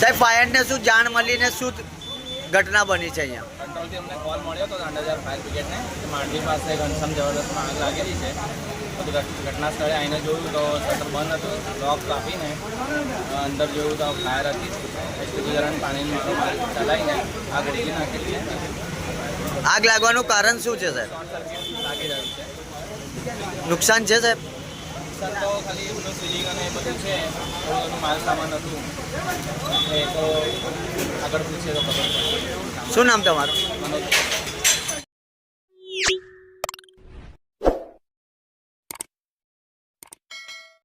બ્રિગેડને શું જાણ મળીને શું ઘટના બની છે અહીંયા? કંટ્રોલથી અમને કોલ મળ્યો હતો ફાયર બ્રિગેડને માંડવી પાસે ઘનશ્યામ જબરદસ્તમાં આગ લાગેલી છે. તો ઘટના સ્થળે આવીને જોયું તો શટર બંધ હતું લોક કાપીને અંદર જોયું તો ફાયર હતી. ગુજરાત પાણીની મોટર ચલાવીને આગ ઓળખી નાખેલી છે. આગ લાગવાનું કારણ શું છે સાહેબ? નુકસાન છે સાહેબ? સર તો ખાલી એમનું સિલિંગ અને એ બધું છે થોડું એનું માલ સામાન હતું. એ તો આગળ પૂછીએ તો ખબર શું નામ તમારું?